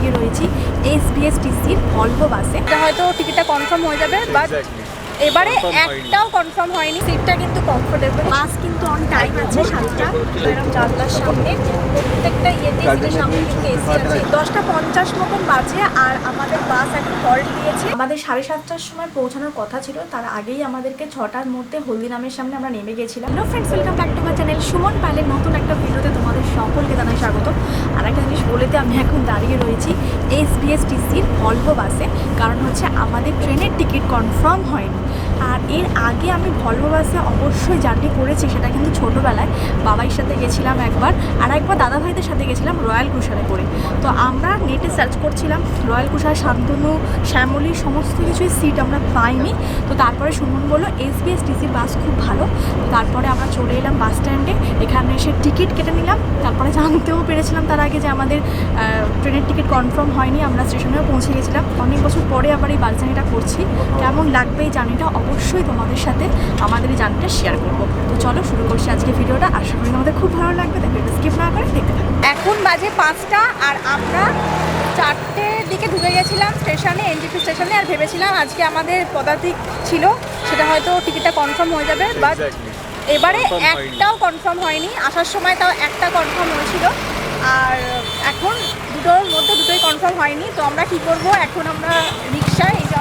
দাঁড়িয়ে রয়েছি S বিএসটিসির Volvo বাসে হয়তো টিকিটটা কনফার্ম হয়ে যাবে বাট এবারে একটাও কনফার্ম হয়নি। সিটটা কিন্তু কমফোর্টেবল বাস কিন্তু অন টাইম আছে সাতটা। এরকম জানলার সামনে। প্রত্যেকটা ইয়েতে সিটের সামনে কিন্তু এসি আছে। দশটা পঞ্চাশ মতন বাজে আর আমাদের বাস এখন হল্ট দিয়েছে। আমাদের সাড়ে সাতটার সময় পৌঁছানোর কথা ছিল। তার আগেই আমাদেরকে ছটার মধ্যে হলদিরামের সামনে আমরা নেমে গেছিলাম। Hello friends welcome back to my channel Suman পালের নতুন একটা ভিডিওতে তোমাদের সকলকে জানাই স্বাগত। আর একটা জিনিস বলেতে আমি এখন দাঁড়িয়ে রয়েছি এস বিএসটিসির ভলভো বাসে কারণ হচ্ছে আমাদের ট্রেনের টিকিট কনফার্ম হয়নি। আর এর আগে আমি ভলভো বাসে অবশ্যই জার্নি করেছি, সেটা কিন্তু ছোটোবেলায়। বাবাইয়ের সাথে গেছিলাম একবার, আর একবার দাদা ভাইদের সাথে গেছিলাম রয়্যাল কুষারে করে। তো আমরা নেটে সার্চ করছিলাম, রয়্যাল কুষার শান্তনু শ্যামলির সমস্ত কিছুই সিট আমরা পাইনি। তো তারপরে সুমন বলল, এস বিএসটিসির বাস খুব ভালো। তারপরে আমরা চলে এলাম বাস স্ট্যান্ডে, এখানে এসে টিকিট কেটে নিলাম। তারপরে জানতেও পেরেছিলাম তার আগে যে আমাদের ট্রেনের টিকিট কনফার্ম হয়নি, আমরা স্টেশনেও পৌঁছে গেছিলাম। অনেক বছর পরে আবার এই বাস জার্নিটা করছি। কেমন লাগবে এই জার্নিটা? অবশ্যই তোমাদের সাথে আমাদের এই জার্নিটা শেয়ার করব। তো চলো শুরু করছি আজকে ভিডিওটা। আশা করি আমাদের খুব ভালো লাগবে দেখবে স্কিপ না করে দেখতে থাকো। এখন বাজে পাঁচটা আর আমরা চারটের দিকে ঢুকে গেছিলাম স্টেশনে এনজিপি স্টেশনে আর ভেবেছিলাম আজকে আমাদের পদাতিক ছিল সেটা হয়তো টিকিটটা কনফার্ম হয়ে যাবে বাট এবারে একটাও কনফার্ম হয়নি। আসার সময় তাও একটা কনফার্ম হয়েছিল। আর এখন দুটোর মধ্যে দুটোই কনফার্ম হয়নি। তো আমরা কি করব? এখন আমরা রিক্সায় এই যে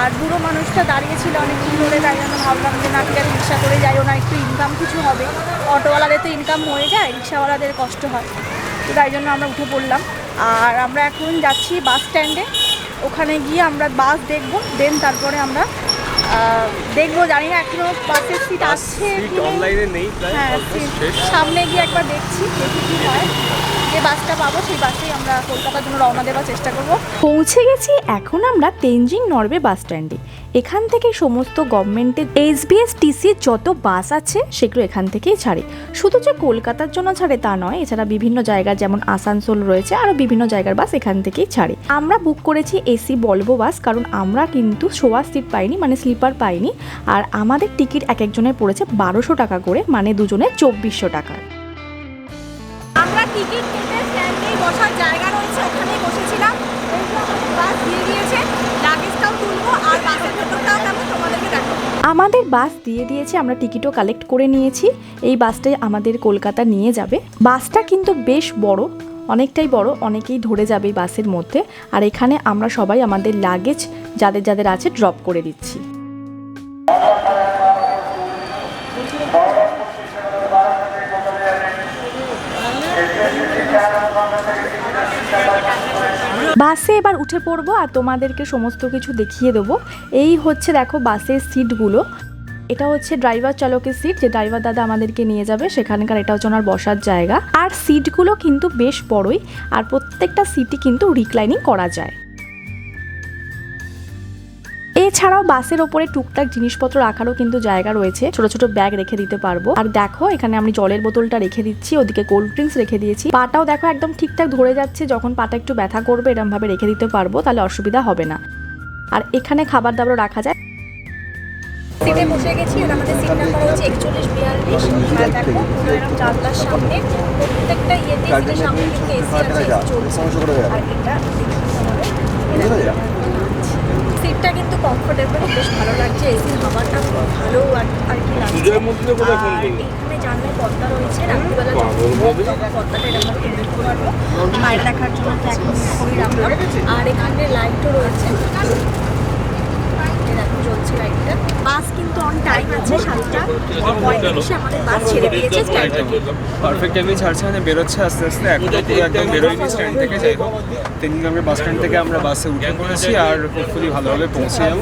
আর বুড়ো মানুষটা দাঁড়িয়েছিল অনেকদিন ধরে তাই জন্য ভাবলাম যে না ঠিক আছে রিক্সা করে যাই ওনার একটু ইনকাম কিছু হবে। অটোওয়ালাদের তো ইনকাম হয়ে যায় রিক্সাওয়ালাদের কষ্ট হয়। তো তাই জন্য আমরা উঠে পড়লাম। আর আমরা এখন যাচ্ছি বাস স্ট্যান্ডে ওখানে গিয়ে আমরা বাস দেখব দেন তারপরে আমরা দেখব জানি না এখনও বাসের সিট আছে সিট অনলাইনে নেই হ্যাঁ almost সামনে গিয়ে একবার দেখছি দেখি কি হয়। যে বাসটা পাবো, সেই বাসেই আমরা কলকাতার জন্য রওনা দেওয়ার চেষ্টা করব। পৌঁছে গেছি এখন আমরা তেনজিং নরবে বাস স্ট্যান্ডে। এখান থেকে সমস্ত গভর্নমেন্টের এসবিএস টিসির যত বাস আছে, সেগুলো এখান থেকেই ছাড়ে। শুধু যে কলকাতার জন্য ছাড়ে তা নয়, এছাড়া বিভিন্ন জায়গা যেমন আসানসোল রয়েছে, আরও বিভিন্ন জায়গার বাস এখান থেকেই ছাড়ে। আমরা বুক করেছি এসি বলব বাস, কারণ আমরা কিন্তু শোয়ার সিট পাইনি মানে স্লিপার পাইনি। আর আমাদের টিকিট এক একজনের পড়েছে বারোশো টাকা করে মানে দুজনে চব্বিশশো টাকা টিকিট কেটে স্ট্যান্ডেই বসার জায়গা রয়েছে, ওখানেই বসেছিলাম। বাস দিয়ে দিয়েছে লাগেজটাও তুলবো, আর বাসের ভেতরটাও কেমন তোমাদেরকে দেখাবো। আমাদের বাস দিয়ে দিয়েছে, আমরা টিকিটও কালেক্ট করে নিয়েছি। এই বাসটাই আমাদের কলকাতা নিয়ে যাবে। বাসটা কিন্তু বেশ বড়, অনেকটাই বড়, অনেকেই ধরে যাবে বাসের মধ্যে। আর এখানে আমরা সবাই আমাদের লাগেজ যাদের যাদের আছে ড্রপ করে দিচ্ছি। বাসে এবার উঠে পড়ব আর তোমাদেরকে সমস্ত কিছু দেখিয়ে দেবো। এই হচ্ছে দেখো বাসের সিটগুলো। এটা হচ্ছে ড্রাইভার চালকের সিট, যে ড্রাইভার দাদা আমাদেরকে নিয়ে যাবে, সেখানকার এটা হচ্ছে ওনার বসার জায়গা। আর সিটগুলো কিন্তু বেশ বড়ই, আর প্রত্যেকটা সিটই কিন্তু রিক্লাইনিং করা যায়। এছাড়াও বাসের ওপরে টুকটাক জিনিসপত্র রাখারও কিন্তু জায়গা রয়েছে। ছোট ছোট ব্যাগ রেখে দিতে পারব। আর দেখো এখানে আমি জলের বোতলটা রেখে দিচ্ছি ওদিকে কোল্ড ড্রিঙ্কস রেখে দিয়েছি। পাটাও দেখো একদম ঠিকঠাক ধরে যাচ্ছে যখন পাটা একটু ব্যথা করবে এরম ভাবে রেখে দিতে পারব তাহলে অসুবিধা হবে না। আর এখানে খাবার দাবার রাখা যায়। সিটে বসে গেছি আর আমাদের সিট নাম্বার হচ্ছে একচল্লিশ বিয়াল্লিশ। আর দেখো এরকম জানলার সামনে প্রত্যেকটা ইয়েতে সামনে কিন্তু এসি আছে চলছে। আর এটা সিটটা কিন্তু কমফোর্টেবল বেশ ভালো লাগছে এসির হাওয়াটা খুব ভালো আর আর কি লাগছে। আর? এখানে জানলায় পর্দা রয়েছে রাত্রিবেলা যখন পর্দাটা এরকম দেখতে পারব। বাইরে দেখার জন্য তো এখন রাখলাম। আর এখানে লাইটও রয়েছে এই দেখো জ্বলছে লাইটটা বাস কিন্তু অন টাইম আছে সাতটা পঁয়ত্রিশে আমাদের বাস ছেড়ে দিয়েছে স্ট্যান্ড থেকে পারফেক্ট টাইমে ছাড়ছে মানে বেরোচ্ছে আস্তে আস্তে। এখনও পুরো একদম বেরোয়নি স্ট্যান্ড থেকে যাই হোক। তিন আমরা বাস স্ট্যান্ড থেকে আমরা বাসে উঠে পড়েছি আর হোপফুলি ভালোভাবে পৌঁছে যাব।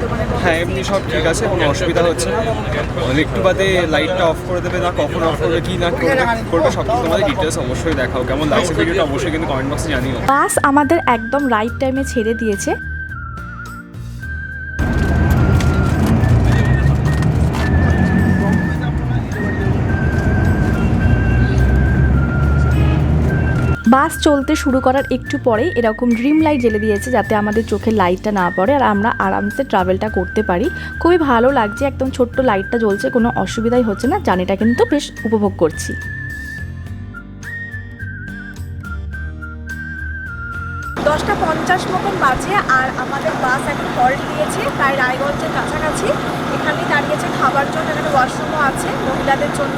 তো? মানে হ্যাঁ এমনি সব ঠিক আছে কোনো অসুবিধা হচ্ছে না। মানে একটু বাদে লাইটটা অফ করে দেবে না কখন অফ করবে কি না করবে করবে সব কিছু তোমাদের ডিটেলস অবশ্যই দেখাও। কেমন লাগছে ভিডিওটা অবশ্যই কিন্তু কমেন্ট বক্সে জানিও। বাস আমাদের একদম রাইট টাইমে ছেড়ে দিয়েছে। বাস চলতে শুরু করার একটু পরেই এরকম ড্রিম লাইট জ্বেলে দিয়েছে যাতে আমাদের চোখের লাইটটা না পড়ে আর আমরা আরামসে ট্রাভেলটা করতে পারি। খুবই ভালো লাগছে, একদম ছোট্ট লাইটটা জ্বলছে, কোনো অসুবিধাই হচ্ছে না। জার্নিটা কিন্তু বেশ উপভোগ করছি। দশটা পঞ্চাশ মতন বাজে আর আমাদের বাস এখন হল্ট দিয়েছে প্রায় রায়গঞ্জের কাছাকাছি। এখানেই দাঁড়িয়েছে খাবার জন্য, এখানে ওয়াশরুমও আছে মহিলাদের জন্য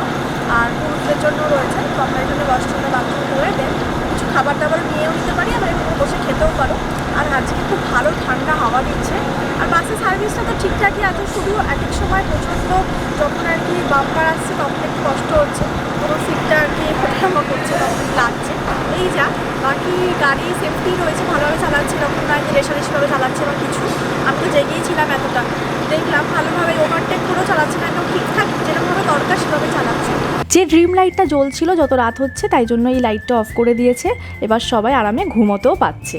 আর পুরুষদের জন্য রয়েছে। তো আমরা এখানে ওয়াশরুমে বাথরুম করে দেন। খাবার দাবার নিয়েও নিতে পারি, আবার এখানে বসে খেতেও পারো। আর আজকে খুব ভালো ঠান্ডা হাওয়া দিচ্ছে। আর বাসের সার্ভিসটা তো ঠিকঠাকই আছে শুধু এক এক সময় প্রচণ্ড যখন আর কি বাম্পার আসছে, তখন একটু কষ্ট হচ্ছে। কোনো সিটটা আর কি ওঠানামা করছে, তখন লাগছে। এই যা, বাকি গাড়ি সেফটি রয়েছে, ভালোভাবে চালাচ্ছে, তখন না যে রেশারেশিভাবে চালাচ্ছে বা কিছু। আমি তো জেগেই ছিলাম এতটা। দেখলাম ভালোভাবে ওভারটেক করেও চালাচ্ছে না, একদম ঠিকঠাক যেরকমভাবে দরকার সেভাবে চালাচ্ছে। যে ড্রিম লাইটটা জ্বলছিল, যত রাত হচ্ছে, তাই জন্য এই লাইটটা অফ করে দিয়েছে। এবার সবাই আরামে ঘুমোতেও পাচ্ছে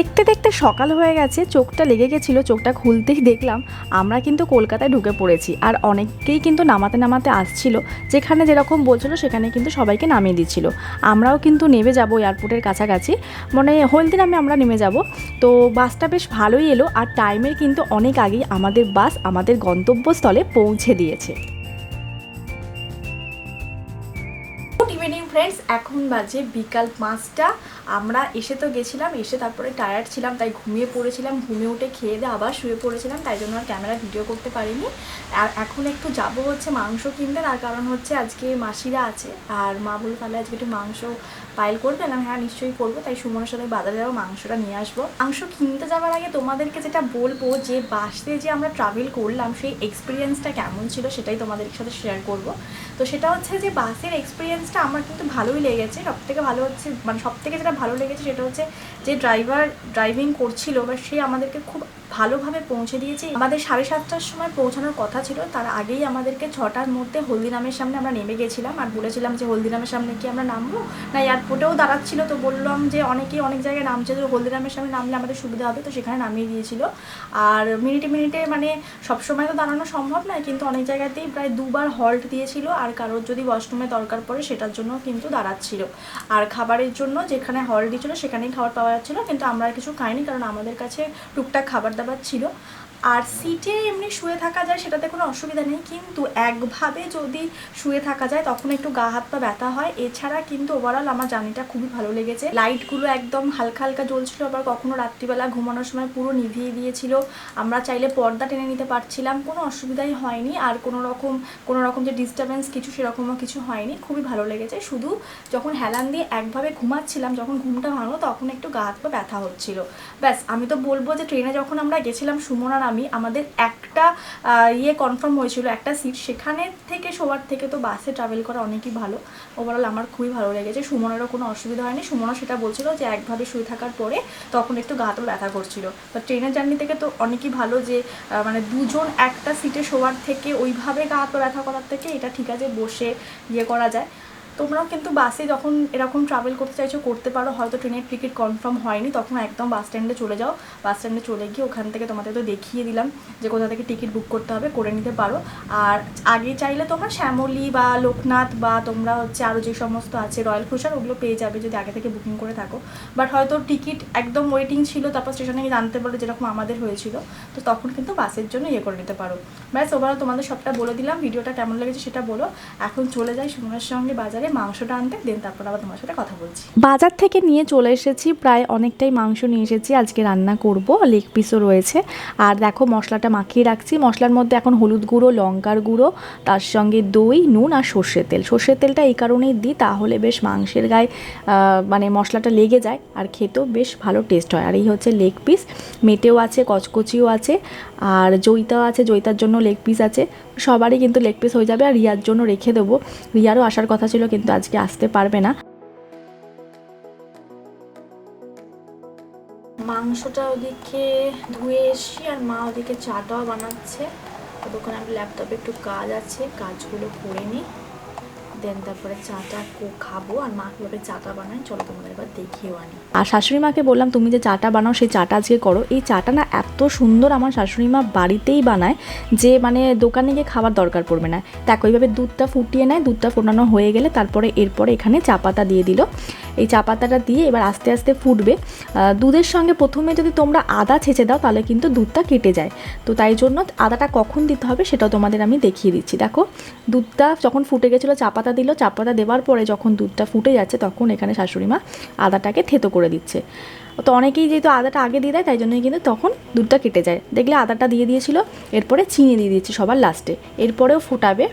দেখতে দেখতে সকাল হয়ে গেছে, চোখটা লেগে গেছিল, চোখটা খুলতেই দেখলাম আমরা কিন্তু কলকাতায় ঢুকে পড়েছি আর অনেকেই কিন্তু নামাতে নামাতে আসছিল, যেখানে যেরকম বলছিল সেখানে কিন্তু সবাইকে নামিয়ে দিচ্ছিল। আমরাও কিন্তু নেমে যাব এয়ারপোর্টের কাছাকাছি মানে হলদি নামে আমরা নেমে যাব। তো বাসটা বেশ ভালোই এলো আর টাইমের কিন্তু অনেক আগেই আমাদের বাস আমাদের গন্তব্যস্থলে পৌঁছে দিয়েছে। ফ্রেন্ডস এখন বাজে বিকাল পাঁচটা। আমরা এসে তো গেছিলাম, এসে তারপরে টায়ার্ড ছিলাম, তাই ঘুমিয়ে পড়েছিলাম ঘুমিয়ে উঠে খেয়ে দিয়ে আবার শুয়ে পড়েছিলাম, তাই জন্য আর ক্যামেরা ভিডিও করতে পারিনি। এখন একটু যাব হচ্ছে মাংস কিনতে, তার কারণ হচ্ছে আজকে মাসিরা আছে, আর মা বলে তাহলে আজকে একটু মাংস পাইল করবে? না হ্যাঁ নিশ্চয়ই করব। তাই সুমনের সাথে বাজারে যাব, মাংসটা নিয়ে আসব। মাংস কিনতে যাওয়ার আগে তোমাদেরকে যেটা বলব, যে বাসে যে আমরা ট্রাভেল করলাম, সেই এক্সপিরিয়েন্সটা কেমন ছিল সেটাই তোমাদের সাথে শেয়ার করব। তো সেটা হচ্ছে যে বাসের এক্সপিরিয়েন্সটা আমার কিন্তু ভালোই লেগেছে। সব থেকে ভালো হচ্ছে মানে সব থেকে যেটা ভালো লেগেছে সেটা হচ্ছে যে ড্রাইভার ড্রাইভিং করছিল বা সে আমাদেরকে খুব ভালোভাবে পৌঁছে দিয়েছে। আমাদের সাড়ে সাতটার সময় পৌঁছানোর কথা ছিল। তার আগেই আমাদেরকে ছটার মধ্যে হলদিরামের সামনে আমরা নেমে গেছিলাম। আর বলেছিলাম যে, হলদিরামের সামনে কি আমরা নামবো? না, এয়ারপোর্টেও দাঁড়াচ্ছিল তো বললাম যে, অনেকেই অনেক জায়গায় নামছে। তো হলদিরামের সামনে নামলে আমাদের সুবিধা হবে। তো সেখানে নামিয়ে দিয়েছিল। আর মিনিটে মিনিটে মানে সবসময় তো দাঁড়ানো সম্ভব নয়, কিন্তু অনেক জায়গাতেই প্রায় দুবার হল্ট দিয়েছিল। আর কারোর যদি ওয়াশরুমে দরকার পড়ে, সেটার জন্য কিন্তু দাঁড়াচ্ছিল। আর খাবারের জন্য যেখানে হল্ট দিয়েছিল, সেখানেই খাবার পাওয়া যাচ্ছিল। কিন্তু আমরা কিছু খাইনি, কারণ আমাদের কাছে টুকটাক খাবার দাবার ছিল। আর সিটে এমনি শুয়ে থাকা যায় সেটাতে কোনো অসুবিধা নেই, কিন্তু একভাবে যদি শুয়ে থাকা যায় তখন একটু গা হাত পা ব্যথা হয়। এছাড়া কিন্তু ওভারঅল আমার জার্নিটা খুবই ভালো লেগেছে। লাইটগুলো একদম হালকা হালকা জ্বলছিল, আবার কখনো রাত্রিবেলা ঘুমানোর সময় পুরো নিভিয়ে দিয়েছিল। আমরা চাইলে পর্দা টেনে নিতে পারছিলাম, কোনো অসুবিধাই হয়নি। আর কোনো রকম কোনো রকম যে ডিস্টারবেন্স কিছু সেরকমও কিছু হয়নি। খুবই ভালো লেগেছে। শুধু যখন হেলান দিয়ে একভাবে ঘুমাচ্ছিলাম, যখন ঘুমটা ভাঙলো, তখন একটু গা হাত পা ব্যথা হচ্ছিল। ব্যাস, আমি তো বলব যে ট্রেনে যখন আমরা গেছিলাম সুমন আর আমি আমাদের একটা ইয়ে কনফার্ম হয়েছিল, একটা সিট সেখানে থেকে শোয়ার থেকে তো বাসে ট্রাভেল করা অনেকই ভালো। ওভারঅল আমার খুবই ভালো লেগেছে। সুমনেরও কোনো অসুবিধা হয়নি। সুমনও সেটা বলছিল যে একভাবে শুয়ে থাকার পরে তখন একটু গা হাতে ব্যথা করছিল। তো ট্রেনের জার্নি থেকে তো অনেকই ভালো যে মানে দুজন একটা সিটে শোয়ার থেকে ওইভাবে গা হাতে ব্যথা করার থেকে এটা ঠিক আছে, বসে ইয়ে করা যায়। তোমরাও কিন্তু বাসে যখন এরকম ট্রাভেল করতে চাইছো, করতে পারো। হয়তো ট্রেনের টিকিট কনফার্ম হয়নি, তখন একদম বাস স্ট্যান্ডে চলে যাও। বাস স্ট্যান্ডে চলে গিয়ে ওখান থেকে তোমাদের তো দেখিয়ে দিলাম যে কোথা থেকে টিকিট বুক করতে হবে, করে নিতে পারো। আর আগে চাইলে তোমরা শ্যামলী বা লোকনাথ বা তোমরা হচ্ছে আরও যে সমস্ত আছে, রয়্যাল ক্রুজার ওগুলো পেয়ে যাবে যদি আগে থেকে বুকিং করে থাকো। বাট হয়তো টিকিট একদম ওয়েটিং ছিল, তারপর স্টেশনে গিয়ে জানতে পারো যেরকম আমাদের হয়েছিল, তো তখন কিন্তু বাসের জন্য ইয়ে করে নিতে পারো। ব্যাস ওভারঅল তোমাদের সবটা বলে দিলাম, ভিডিওটা কেমন লেগেছে সেটা বলো। এখন চলে যাই সুমনের সঙ্গে বাজারে মাংসটা আনতে, দেন তারপর আবার তোমার সাথে কথা বলছি। বাজার থেকে নিয়ে চলে এসেছি, প্রায় অনেকটাই মাংস নিয়ে এসেছি, আজকে রান্না করব, লেগ পিসও রয়েছে। আর দেখো মশলাটা মাখিয়ে রাখছি, মশলার মধ্যে এখন হলুদ গুঁড়ো, লঙ্কার গুঁড়ো, তার সঙ্গে দই, নুন আর সর্ষের তেল। সর্ষের তেলটা এই কারণেই দিই, তাহলে বেশ মাংসের গায়ে মানে মশলাটা লেগে যায় আর খেতেও বেশ ভালো টেস্ট হয়। আর এই হচ্ছে লেগ পিস, মেটেও আছে, কচকচিও আছে, আর জৈতাও আছে জৈতার জন্য লেগ পিস আছে। সবারই কিন্তু লেগ পিস হয়ে যাবে আর রিয়ার জন্য রেখে দেবো। রিয়ারও আসার কথা ছিল কিন্তু আজকে আসতে পারবে না। মাংসটা ওদিকে ধুয়ে এসি আর মা ওদিকে চাটাও বানাচ্ছে। দোকানে আমি ল্যাপটপে একটু কাজ আছে, কাজগুলো করে নিই। দেন তারপরে চাটা খাব আর মা কীভাবে চাটা বানায় চলো তোমাদের এবার দেখিয়েও আনি। আর শাশুড়ি মাকে বললাম, তুমি যে চাটা বানাও, সেই চাটা আজকে করো। এই চাটা না এত সুন্দর আমার শাশুড়ি মা বাড়িতেই বানায়, যে মানে দোকানে গিয়ে খাবার দরকার পড়বে না। দেখো এইভাবে দুধটা ফুটিয়ে নেয়, দুধটা ফোটানো হয়ে গেলে তারপরে এরপরে এখানে চা পাতা দিয়ে দিল। এই চা পাতাটা দিয়ে এবার আস্তে আস্তে ফুটবে। দুধের সঙ্গে প্রথমে যদি তোমরা আদা ছেঁচে দাও, তাহলে কিন্তু দুধটা কেটে যায়। তো তাই জন্য আদাটা কখন দিতে হবে সেটাও তোমাদের আমি দেখিয়ে দিচ্ছি। দেখো, দুধটা যখন ফুটে গেছিল, চা পাতা দিল, চা পাতা দেওয়ার পরে যখন দুধটা ফুটে যাচ্ছে, তখন এখানে শাশুড়ি মা আদাটাকে থেতো করে দিচ্ছে। তো অনেকেই যেহেতু আদাটা আগে দিয়ে দেয়, তাই জন্যই কিন্তু তখন দুধটা কেটে যায়। দেখলে আদাটা দিয়ে দিয়েছিল, এরপরে চিনি দিয়ে দিয়েছি সবার লাস্টে। এরপরেও ফুটাবে।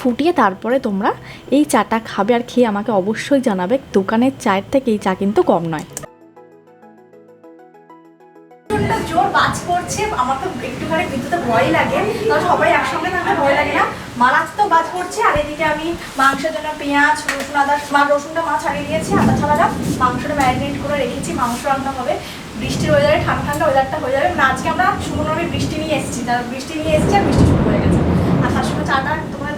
ফুটিয়ে তারপরে তোমরা এই চাটা খাবে আর খেয়ে আমাকে অবশ্যই জানাবে, দোকানের চায়ের থেকে এই চা কিন্তু কম নয়। মাংসের জন্য পেঁয়াজ, রসুন, আদা আদা করে রেখেছি, মাংস রান্না হবে। বৃষ্টির ঠান্ডা হয়ে যাবে। মানে আজকে আমরা সুমন বৃষ্টি নিয়ে এসেছি বৃষ্টি নিয়ে এসেছি, আর বৃষ্টি শুরু হয়ে গেছে। আর তার সঙ্গে চাটা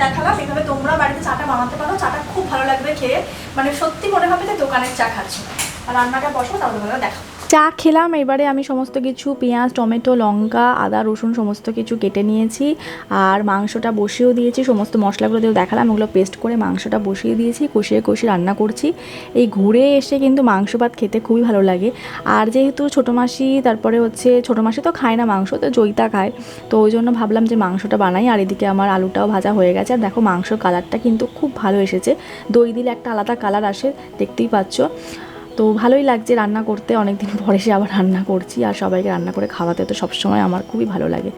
দেখালাম এইভাবে তোমরা বাড়িতে চাটা বানাতে পারো। চাটা খুব ভালো লাগবে খেয়ে। মানে সত্যি মনে হবে যে দোকানের চা খাচ্ছি। আর রান্নাটা বসো, তাহলে দেখা চা খেলাম, এবারে আমি সমস্ত কিছু, পেঁয়াজ, টমেটো, লঙ্কা, আদা, রসুন সমস্ত কিছু কেটে নিয়েছি। আর মাংসটা বসিয়েও দিয়েছি, সমস্ত মশলাগুলো দিয়ে দেখালাম ওগুলো পেস্ট করে মাংসটা বসিয়ে দিয়েছি, কষিয়ে কষিয়ে রান্না করছি। এই ঘুরে এসে কিন্তু মাংস ভাত খেতে খুবই ভালো লাগে। আর যেহেতু ছোটো মাসি, তারপরে হচ্ছে, ছোটো মাসি তো খায় না মাংস, তো জয়িতা খায়। তো ওই জন্য ভাবলাম যে মাংসটা বানাই, আর এদিকে আমার আলুটাও ভাজা হয়ে গেছে। আর দেখো মাংস কালারটা কিন্তু খুব ভালো এসেছে। দই দিলে একটা আলাদা কালার আসে, দেখতেই পাচ্ছ। তো ভালোই লাগছে রান্না করতে। অনেক দিন পরে সে আবার রান্না করছি আর সবাইকে রান্না করে খাওয়াতে তো সবসময় আমার খুবই ভালো লাগে।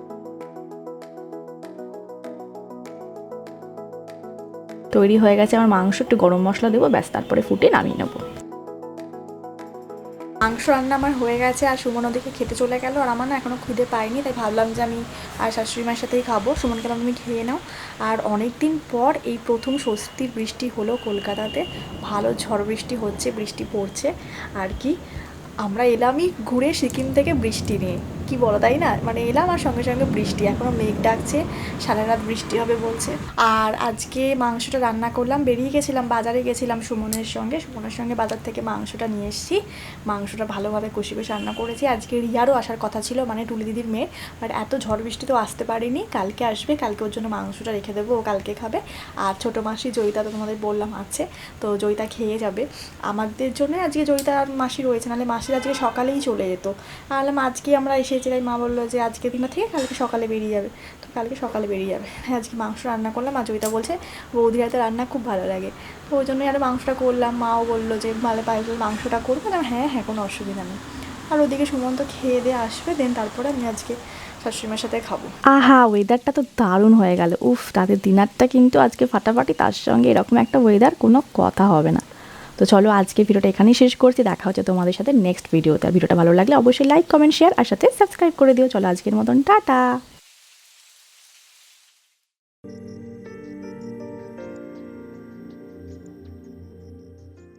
তৈরি হয়ে গেছে আমার মাংস, একটু গরম মশলা দেবো, ব্যাস, তারপরে ফুটে নামিয়ে নেব। মাংস রান্না আমার হয়ে গেছে আর সুমন ওদিকে খেতে চলে গেল আর আমার না এখনও খুদে পাইনি তাই ভাবলাম যে আমি আর শাশুড়ি মায়ের সাথেই খাব। সুমনকে আমি খেয়ে নাও। আর অনেক দিন পর এই প্রথম স্বস্তির বৃষ্টি হলো কলকাতাতে। ভালো ঝড় বৃষ্টি হচ্ছে, বৃষ্টি পড়ছে। আর কি, আমরা এলামই ঘুরে সিকিম থেকে বৃষ্টি নিয়ে। কি বলো, তাই না? মানে এলাম আর সঙ্গে সঙ্গে বৃষ্টি এখনও মেঘ ডাকছে, সারা রাত বৃষ্টি হবে বলছে। আর আজকে মাংসটা রান্না করলাম, বেরিয়ে গেছিলাম, বাজারে গেছিলাম সুমনের সঙ্গে সুমনের সঙ্গে বাজার থেকে মাংসটা নিয়ে এসেছি। মাংসটা ভালোভাবে কষি কষি রান্না করেছি। আজকে রিয়ারও আসার কথা ছিল মানে টুলি দিদির মেয়ে বাট এত ঝড় বৃষ্টি তো আসতে পারিনি, কালকে আসবে, কালকে ওর জন্য মাংসটা রেখে দেবো, ও কালকে খাবে। আর ছোটো মাসি জয়িতা তো তোমাদের বললাম আছে, তো জয়িতা খেয়ে যাবে। আমাদের জন্য আজকে জয়িতা মাসি রয়েছে, নাহলে মাসির আজকে সকালেই চলে যেত। আহলে আজকে আমরা এসেছি তাই মা বলল যে আজকে দিনটা থেকে কালকে সকালে বেরিয়ে যাবে। তো কালকে সকালে বেরিয়ে যাবে। হ্যাঁ আজকে মাংস রান্না করলাম আর জয়িতা বলছে বৌদির হাতে রান্না খুব ভালো লাগে। তো ওই জন্যই আরও মাংসটা করলাম, মাও বলল যে ভালো পায়ে মাংসটা করব। না হ্যাঁ হ্যাঁ কোনো অসুবিধা নেই। আর ওদিকে সুমন্ত খেয়ে দিয়ে আসবে, দেন তারপরে আমি আজকে শাশুড়িমার সাথে খাব। আহা ওয়েদারটা তো দারুণ হয়ে গেল। উফ তাদের ডিনারটা কিন্তু আজকে ফাটাফাটি, তার সঙ্গে এরকম একটা ওয়েদার কোনো কথা হবে না। তো চলো আজকে ভিডিওটা এখানেই শেষ করছি। দেখা হচ্ছে তোমাদের সাথে নেক্সট ভিডিওতে ভিডিওটা ভালো লাগলে অবশ্যই লাইক কমেন্ট শেয়ার আর সাথে সাবস্ক্রাইব করে দিও। চলো আজকের মতন, টাটা!